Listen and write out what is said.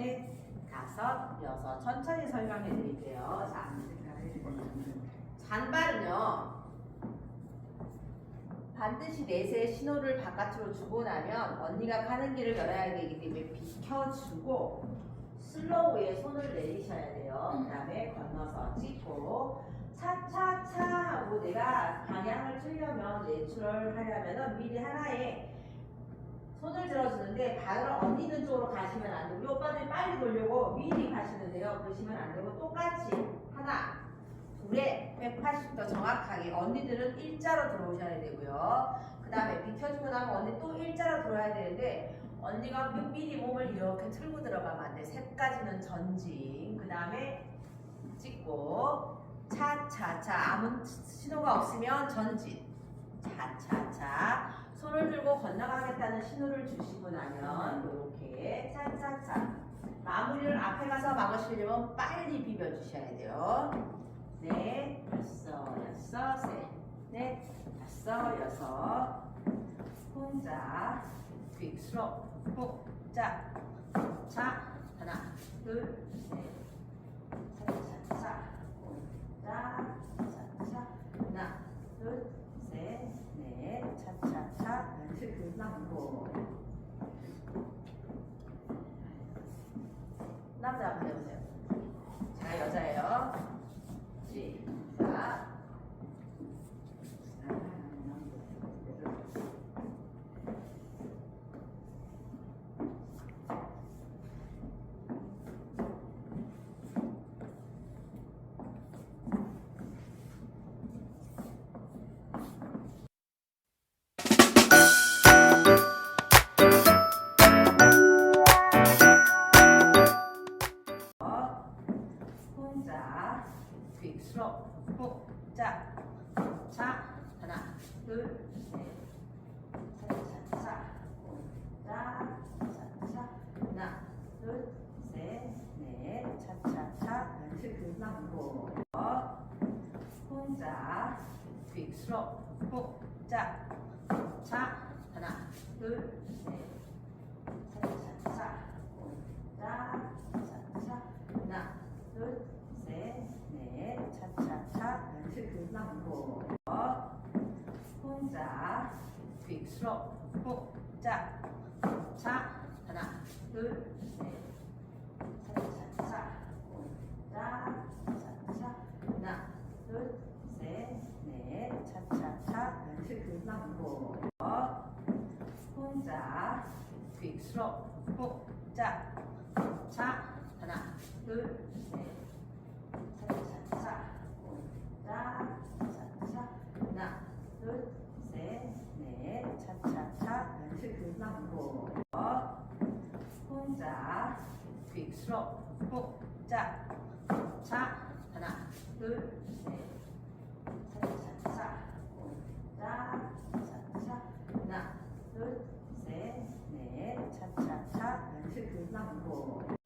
넷, 다섯, 여섯. 천천히 설명해 드릴게요. 자, 잔발은요. 반드시 넷의 신호를 바깥으로 주고 나면 언니가 가는 길을 열어야 되기 때문에 비켜주고 슬로우에 손을 내리셔야 돼요. 그 다음에 건너서 찍고 차차차 하고 내가 방향을 틀려면 내추럴 하려면 미리 하나에 손을 들어주는데 발을 언니 있는 쪽으로 가시면 안 되고 이 오빠들이 빨리 돌려고 미리 가시는데요. 그러시면 안 되고 똑같이 하나 둘에 180도 정확하게 언니들은 일자로 들어오셔야 되고요. 그 다음에 비켜주고 나면 언니 또 일자로 들어와야 되는데 언니가 미리 몸을 이렇게 틀고 들어가면 안 돼. 셋까지는 전진. 그 다음에 찍고 차차차 아무 신호가 없으면 전진. 차차차 손을 들고 건너가 겠다는 신호를 주시고 나면 이렇게 차차차 마무리를 앞에 가서 막으시려면 빨리 비벼 주셔야 돼요. 네, 여섯, 여섯, 셋, 넷, 다섯, 여섯. 혼자 퀵스로 혼자 자 하나 둘 셋 차차차 혼자 차차 하나 둘셋넷 차차차 남고 남자 한번 해 퀵스로 혼자 자 하나 둘셋 차차차 혼자 차차 하나 둘셋넷 차차차 남고 혼자 퀵스로 혼자 자 하나 둘셋 차차차 혼자 차차 하나 둘셋넷 차차차 남고 혼자 퀵스로 혼자 자 하나 둘셋 차차차 혼자 차차 하나 둘셋넷 차차차 남고 혼자 퀵스로 혼자 자 하나 둘셋 자, 빅스로 호, 자, 자, 하나, 둘, 셋, 자, 자, 자, 자, 자, 자, 하나, 둘, 셋, 넷, 자, 자, 자, 끝났고.